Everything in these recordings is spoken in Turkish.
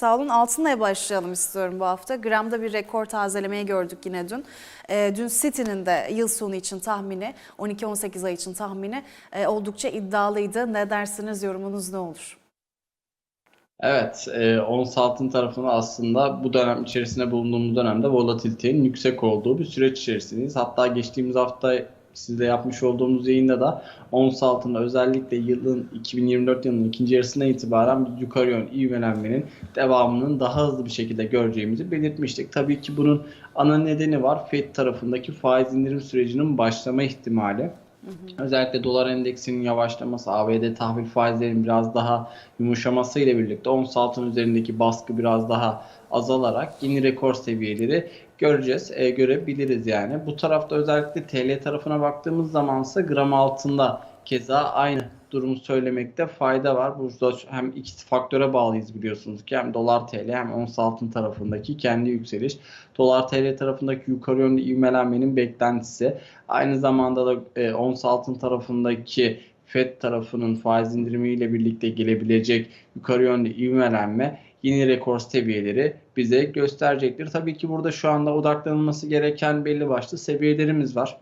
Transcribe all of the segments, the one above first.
Sağ olun. Altınla başlayalım istiyorum bu hafta. Gram'da bir rekor tazelemeyi gördük yine dün. Ee, dün City'nin de yıl sonu için tahmini, 12-18 ay için tahmini e, oldukça iddialıydı. Ne dersiniz, yorumunuz ne olur? Evet, e, ons altın tarafında aslında bu dönem içerisinde bulunduğumuz dönemde volatilitenin yüksek olduğu bir süreç içerisindeyiz. Hatta geçtiğimiz hafta sizle yapmış olduğumuz yayında da ons altında özellikle yılın 2024 yılının ikinci yarısından itibaren bir yukarı yön ivmelenmenin devamının daha hızlı bir şekilde göreceğimizi belirtmiştik. Tabii ki bunun ana nedeni var. FED tarafındaki faiz indirim sürecinin başlama ihtimali. Özellikle dolar endeksinin yavaşlaması, ABD tahvil faizlerinin biraz daha yumuşaması ile birlikte ons altın üzerindeki baskı biraz daha azalarak yeni rekor seviyeleri göreceğiz, e, görebiliriz yani. Bu tarafta özellikle TL tarafına baktığımız zamansa gram altında keza aynı durumu söylemekte fayda var. Burada hem iki faktöre bağlıyız biliyorsunuz ki hem dolar TL hem ons altın tarafındaki kendi yükseliş. Dolar TL tarafındaki yukarı yönlü ivmelenmenin beklentisi. Aynı zamanda da e, ons altın tarafındaki FED tarafının faiz indirimiyle birlikte gelebilecek yukarı yönlü ivmelenme yeni rekor seviyeleri bize gösterecektir. Tabii ki burada şu anda odaklanılması gereken belli başlı seviyelerimiz var.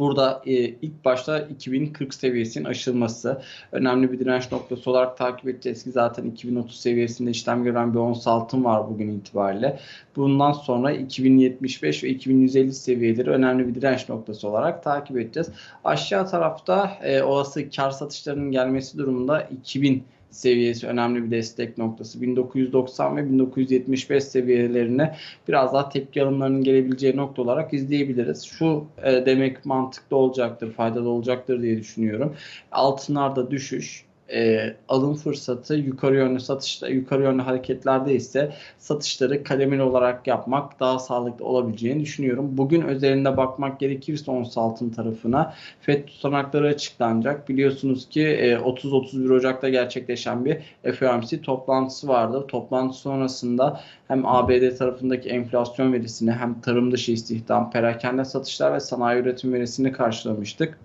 Burada e, ilk başta 2040 seviyesinin aşılması önemli bir direnç noktası olarak takip edeceğiz ki zaten 2030 seviyesinde işlem gören bir ons altın var bugün itibariyle. Bundan sonra 2075 ve 2150 seviyeleri önemli bir direnç noktası olarak takip edeceğiz. Aşağı tarafta e, olası kar satışlarının gelmesi durumunda 2000 seviyesi önemli bir destek noktası. 1990 ve 1975 seviyelerine biraz daha tepki alımlarının gelebileceği nokta olarak izleyebiliriz. Şu e, demek mantıklı olacaktır, faydalı olacaktır diye düşünüyorum. Altınlarda düşüş, e, alım fırsatı yukarı yönlü satışta yukarı yönlü hareketlerde ise satışları kademeli olarak yapmak daha sağlıklı olabileceğini düşünüyorum. Bugün özelinde bakmak gerekirse ons altın tarafına FED tutanakları açıklanacak. Biliyorsunuz ki e, 30-31 Ocak'ta gerçekleşen bir FOMC toplantısı vardı. Toplantı sonrasında hem ABD tarafındaki enflasyon verisini hem tarım dışı istihdam, perakende satışlar ve sanayi üretim verisini karşılamıştık.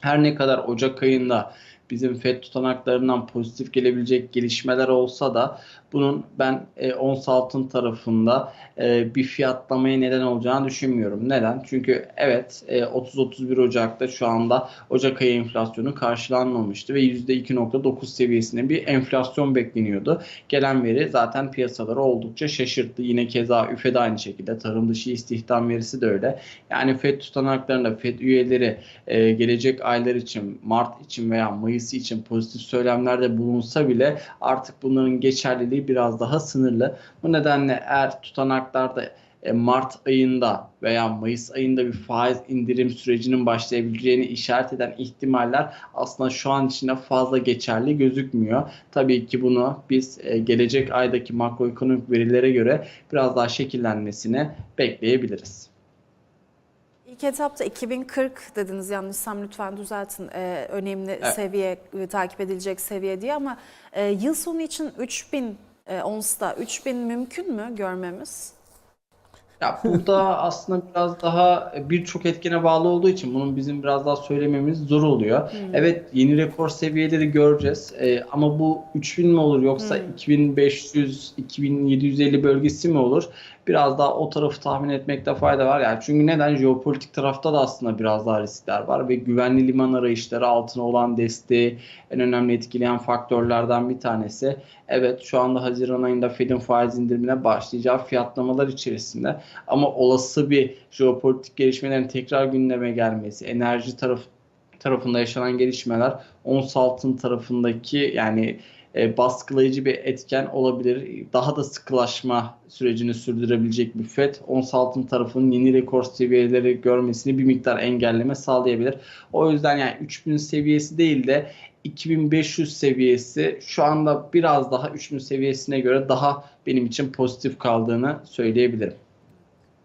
Her ne kadar Ocak ayında bizim FED tutanaklarından pozitif gelebilecek gelişmeler olsa da bunun ben e, ons altın tarafında e, bir fiyatlamaya neden olacağını düşünmüyorum. Neden? Çünkü evet e, 30-31 Ocak'ta şu anda Ocak ayı enflasyonu karşılanmamıştı ve %2.9 seviyesinde bir enflasyon bekleniyordu. Gelen veri zaten piyasaları oldukça şaşırttı. Yine keza üfe de aynı şekilde tarım dışı istihdam verisi de öyle. Yani FED tutanaklarında FED üyeleri e, gelecek aylar için Mart için veya Mayıs için pozitif söylemlerde bulunsa bile artık bunların geçerliliği biraz daha sınırlı. Bu nedenle eğer tutanaklarda e, Mart ayında veya Mayıs ayında bir faiz indirim sürecinin başlayabileceğini işaret eden ihtimaller aslında şu an içinde fazla geçerli gözükmüyor. Tabii ki bunu biz e, gelecek aydaki makroekonomik verilere göre biraz daha şekillenmesini bekleyebiliriz. İlk etapta 2040 dediniz yanlışsam lütfen düzeltin. Ee, önemli Evet. seviye, e, takip edilecek seviye diye ama e, yıl sonu için 3000 e, onsta 3000 mümkün mü görmemiz? Ya burada aslında biraz daha birçok etkene bağlı olduğu için bunun bizim biraz daha söylememiz zor oluyor. Evet yeni rekor seviyeleri göreceğiz Ee, ama bu 3000 mi olur yoksa 2500 2750 bölgesi mi olur? Biraz daha o tarafı tahmin etmekte fayda var. Yani çünkü neden? Jeopolitik tarafta da aslında biraz daha riskler var ve güvenli liman arayışları altına olan desteği en önemli etkileyen faktörlerden bir tanesi. Evet şu anda Haziran ayında Fed'in faiz indirimine başlayacağı fiyatlamalar içerisinde ama olası bir jeopolitik gelişmelerin tekrar gündeme gelmesi, enerji tarafı tarafında yaşanan gelişmeler ons altın tarafındaki yani e, baskılayıcı bir etken olabilir. Daha da sıkılaşma sürecini sürdürebilecek bir FED ons altın tarafının yeni rekor seviyeleri görmesini bir miktar engelleme sağlayabilir. O yüzden yani 3000 seviyesi değil de 2500 seviyesi şu anda biraz daha 3000 seviyesine göre daha benim için pozitif kaldığını söyleyebilirim.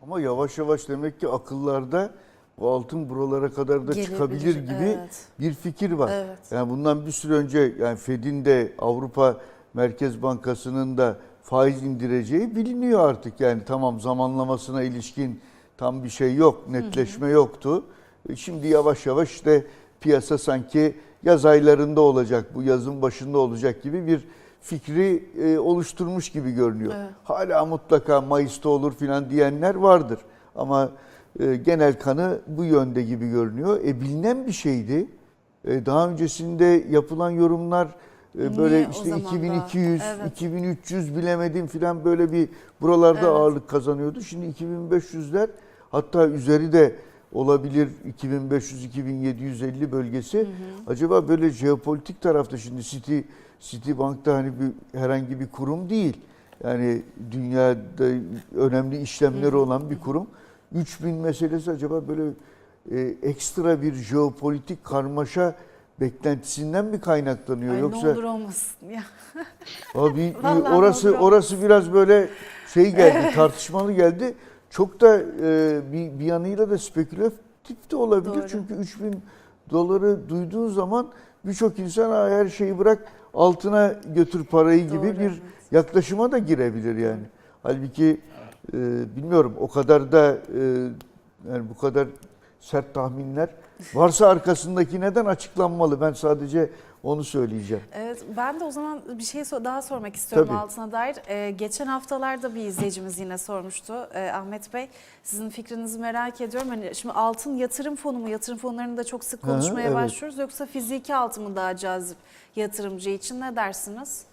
Ama yavaş yavaş demek ki akıllarda bu altın buralara kadar da Gelebilir, çıkabilir gibi evet. bir fikir var. Evet. Yani bundan bir süre önce yani Fed'in de Avrupa Merkez Bankası'nın da faiz indireceği biliniyor artık. Yani tamam zamanlamasına ilişkin tam bir şey yok, netleşme yoktu. E, Şimdi yavaş yavaş işte piyasa sanki yaz aylarında olacak, bu yazın başında olacak gibi bir fikri e, oluşturmuş gibi görünüyor. Evet. Hala mutlaka Mayıs'ta olur filan diyenler vardır. Ama e, genel kanı bu yönde gibi görünüyor. E, bilinen bir şeydi. E, daha öncesinde yapılan yorumlar e, böyle Niye işte zaman da? 2200, Evet. 2300 bilemedim filan böyle bir buralarda Evet. ağırlık kazanıyordu. Şimdi 2500'ler hatta üzeri de olabilir 2500-2750 bölgesi. Acaba böyle jeopolitik tarafta şimdi City Citibank'ta hani bir herhangi bir kurum değil. Yani dünyada önemli işlemleri olan bir kurum. 3000 meselesi acaba böyle e, ekstra bir jeopolitik karmaşa beklentisinden mi kaynaklanıyor Ay yoksa ne olur olmasın ya. Abi Vallahi orası orası biraz böyle şey geldi, tartışmalı geldi. Çok da e, bir, bir yanıyla da spekülatif de olabilir. Doğru. Çünkü 3000 doları duyduğun zaman birçok insan "Aa, her şeyi bırak altına götür parayı gibi Doğru, bir evet. yaklaşıma da girebilir yani. Halbuki e, bilmiyorum o kadar da e, yani bu kadar sert tahminler varsa arkasındaki neden açıklanmalı. Ben sadece onu söyleyeceğim. Evet, ben de o zaman bir şey daha sormak istiyorum Tabii. altına dair. Ee, geçen haftalarda bir izleyicimiz yine sormuştu. Ee, Ahmet Bey, sizin fikrinizi merak ediyorum. Hani şimdi altın yatırım fonu mu? Yatırım fonlarını da çok sık hı, konuşmaya evet. başlıyoruz. Yoksa fiziki altın mı daha cazip yatırımcı için? Ne dersiniz?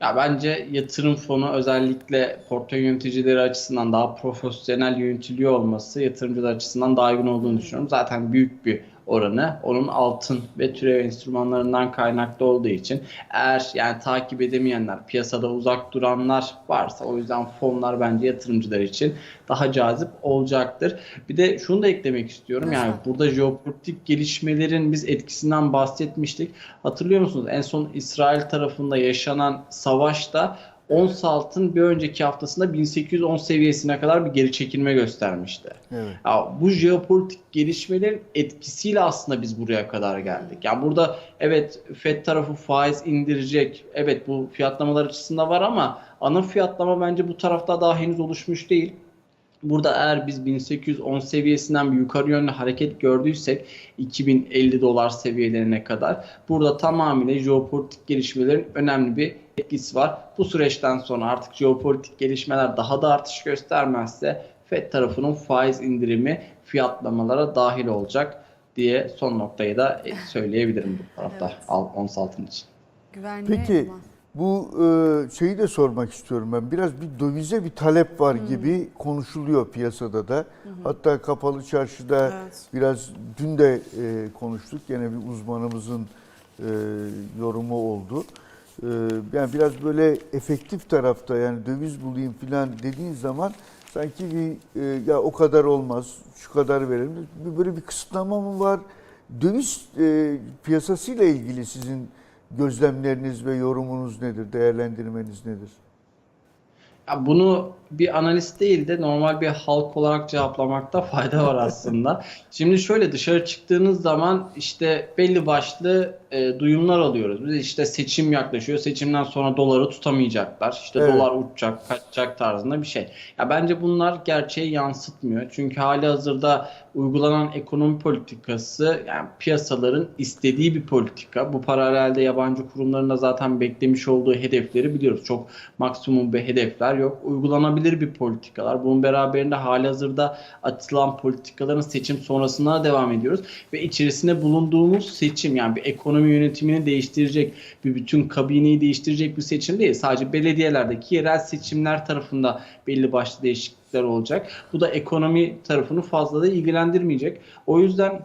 Ya bence yatırım fonu özellikle portföy yöneticileri açısından daha profesyonel yönetiliyor olması yatırımcılar açısından daha uygun olduğunu düşünüyorum. Zaten büyük bir oranı onun altın ve türev enstrümanlarından kaynaklı olduğu için eğer yani takip edemeyenler, piyasada uzak duranlar varsa o yüzden fonlar bence yatırımcılar için daha cazip olacaktır. Bir de şunu da eklemek istiyorum. Yani burada jeopolitik gelişmelerin biz etkisinden bahsetmiştik. Hatırlıyor musunuz? En son İsrail tarafında yaşanan savaşta ons altın bir önceki haftasında 1810 seviyesine kadar bir geri çekilme göstermişti. Evet. Ya bu jeopolitik gelişmelerin etkisiyle aslında biz buraya kadar geldik. Yani burada evet Fed tarafı faiz indirecek. Evet bu fiyatlamalar açısından var ama ana fiyatlama bence bu tarafta daha henüz oluşmuş değil. Burada eğer biz 1810 seviyesinden bir yukarı yönlü hareket gördüysek 2050 dolar seviyelerine kadar burada tamamıyla jeopolitik gelişmelerin önemli bir etkisi var. Bu süreçten sonra artık jeopolitik gelişmeler daha da artış göstermezse Fed tarafının faiz indirimi fiyatlamalara dahil olacak diye son noktayı da söyleyebilirim bu tarafta Evet. ons altın için. Güvenli Peki ama. bu e, şeyi de sormak istiyorum ben. Biraz bir dövize bir talep var gibi konuşuluyor piyasada da. Hatta kapalı çarşıda Evet. biraz dün de e, konuştuk. Yine bir uzmanımızın e, yorumu oldu. E, yani biraz böyle efektif tarafta yani döviz bulayım falan dediğin zaman sanki bir e, ya o kadar olmaz, şu kadar verelim. Böyle bir kısıtlama mı var? Döviz e, piyasasıyla ilgili sizin gözlemleriniz ve yorumunuz nedir? Değerlendirmeniz nedir? Ya bunu bir analist değil de normal bir halk olarak cevaplamakta fayda var aslında. Şimdi şöyle dışarı çıktığınız zaman işte belli başlı e, duyumlar alıyoruz. Biz işte seçim yaklaşıyor. Seçimden sonra doları tutamayacaklar. İşte Evet. dolar uçacak, kaçacak tarzında bir şey. Ya bence bunlar gerçeği yansıtmıyor. Çünkü hali hazırda uygulanan ekonomi politikası yani piyasaların istediği bir politika. Bu paralelde yabancı kurumların da zaten beklemiş olduğu hedefleri biliyoruz. Çok maksimum bir hedefler yok. Uygulanabilir bir politikalar. Bunun beraberinde hali hazırda atılan politikaların seçim sonrasına devam ediyoruz. Ve içerisinde bulunduğumuz seçim yani bir ekonomi yönetimini değiştirecek, bir bütün kabineyi değiştirecek bir seçim değil. Sadece belediyelerdeki yerel seçimler tarafında belli başlı değişiklikler olacak. Bu da ekonomi tarafını fazla da ilgilendirmeyecek. O yüzden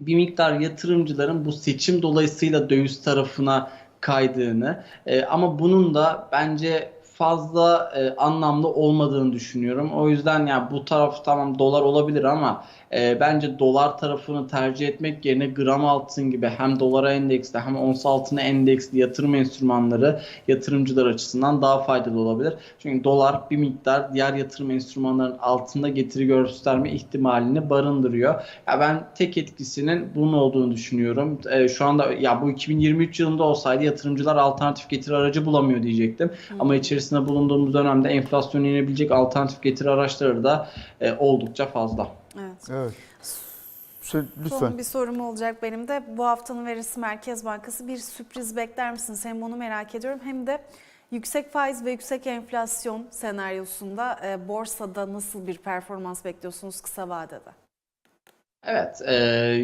bir miktar yatırımcıların bu seçim dolayısıyla döviz tarafına kaydığını e, ama bunun da bence fazla e, anlamlı olmadığını düşünüyorum. O yüzden ya bu taraf tamam dolar olabilir ama e, bence dolar tarafını tercih etmek yerine gram altın gibi hem dolara endeksli hem ons altına endeksli yatırım enstrümanları yatırımcılar açısından daha faydalı olabilir. Çünkü dolar bir miktar diğer yatırım enstrümanlarının altında getiri gösterme ihtimalini barındırıyor. Ya ben tek etkisinin bunun olduğunu düşünüyorum. E, şu anda ya bu 2023 yılında olsaydı yatırımcılar alternatif getiri aracı bulamıyor diyecektim. Ama içerisinde bulunduğumuz dönemde enflasyonu yenebilecek alternatif getiri araçları da e, oldukça fazla. Evet. Sen, lütfen. Son bir sorum olacak benim de. Bu haftanın verisi Merkez Bankası bir sürpriz bekler misiniz? Hem bunu merak ediyorum hem de yüksek faiz ve yüksek enflasyon senaryosunda e, borsada nasıl bir performans bekliyorsunuz kısa vadede? Evet, e,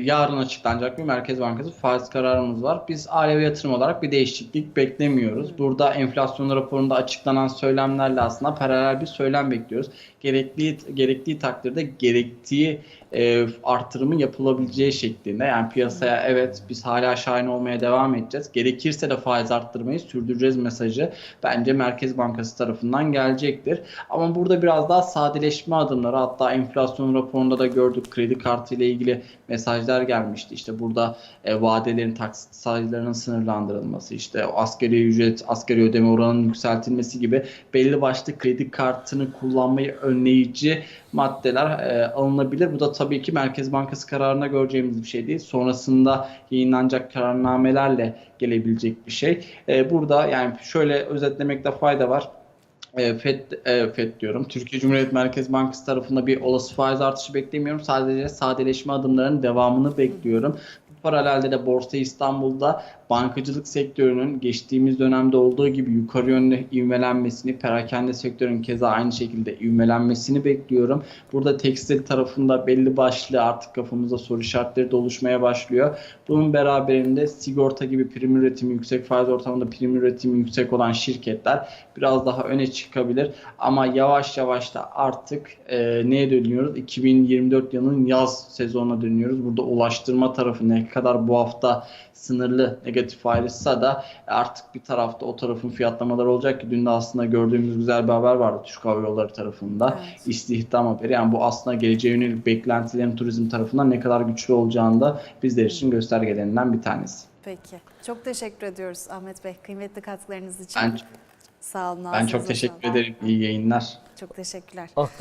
yarın açıklanacak bir Merkez Bankası faiz kararımız var. Biz aile ve yatırım olarak bir değişiklik beklemiyoruz. Burada enflasyon raporunda açıklanan söylemlerle aslında paralel bir söylem bekliyoruz. Gerektiği, gerektiği takdirde gerektiği e, artırımın yapılabileceği şeklinde. Yani piyasaya evet biz hala şahin olmaya devam edeceğiz. Gerekirse de faiz arttırmayı sürdüreceğiz mesajı bence Merkez Bankası tarafından gelecektir. Ama burada biraz daha sadeleşme adımları hatta enflasyon raporunda da gördük kredi kartı ile ilgili mesajlar gelmişti. İşte burada e, vadelerin taksit sayılarının sınırlandırılması, işte asgari ücret, asgari ödeme oranının yükseltilmesi gibi belli başlı kredi kartını kullanmayı önleyici maddeler e, alınabilir. Bu da tabii ki Merkez Bankası kararına göreceğimiz bir şey değil. Sonrasında yayınlanacak kararnamelerle gelebilecek bir şey. E, burada yani şöyle özetlemekte fayda var. E, FED, e, FED diyorum. Türkiye Cumhuriyet Merkez Bankası tarafında bir olası faiz artışı beklemiyorum. Sadece sadeleşme adımlarının devamını bekliyorum. Paralelde de Borsa İstanbul'da bankacılık sektörünün geçtiğimiz dönemde olduğu gibi yukarı yönlü ivmelenmesini, perakende sektörün keza aynı şekilde ivmelenmesini bekliyorum. Burada tekstil tarafında belli başlı artık kafamızda soru işaretleri de oluşmaya başlıyor. Bunun beraberinde sigorta gibi prim üretimi yüksek faiz ortamında prim üretimi yüksek olan şirketler biraz daha öne çıkabilir. Ama yavaş yavaş da artık e, neye dönüyoruz? 2024 yılının yaz sezonuna dönüyoruz. Burada ulaştırma tarafı ne kadar bu hafta sınırlı negatif ayrışsa da artık bir tarafta o tarafın fiyatlamaları olacak ki dün de aslında gördüğümüz güzel bir haber vardı Türk Hava Yolları tarafında. Evet. İstihdam haberi. Yani bu aslında geleceğe yönelik beklentilerin turizm tarafından ne kadar güçlü olacağını da bizler için göstergelerinden bir tanesi. Peki. Çok teşekkür ediyoruz Ahmet Bey kıymetli katkılarınız için. Ben, Sağ olun. ben çok teşekkür ederim. İyi yayınlar. Çok teşekkürler.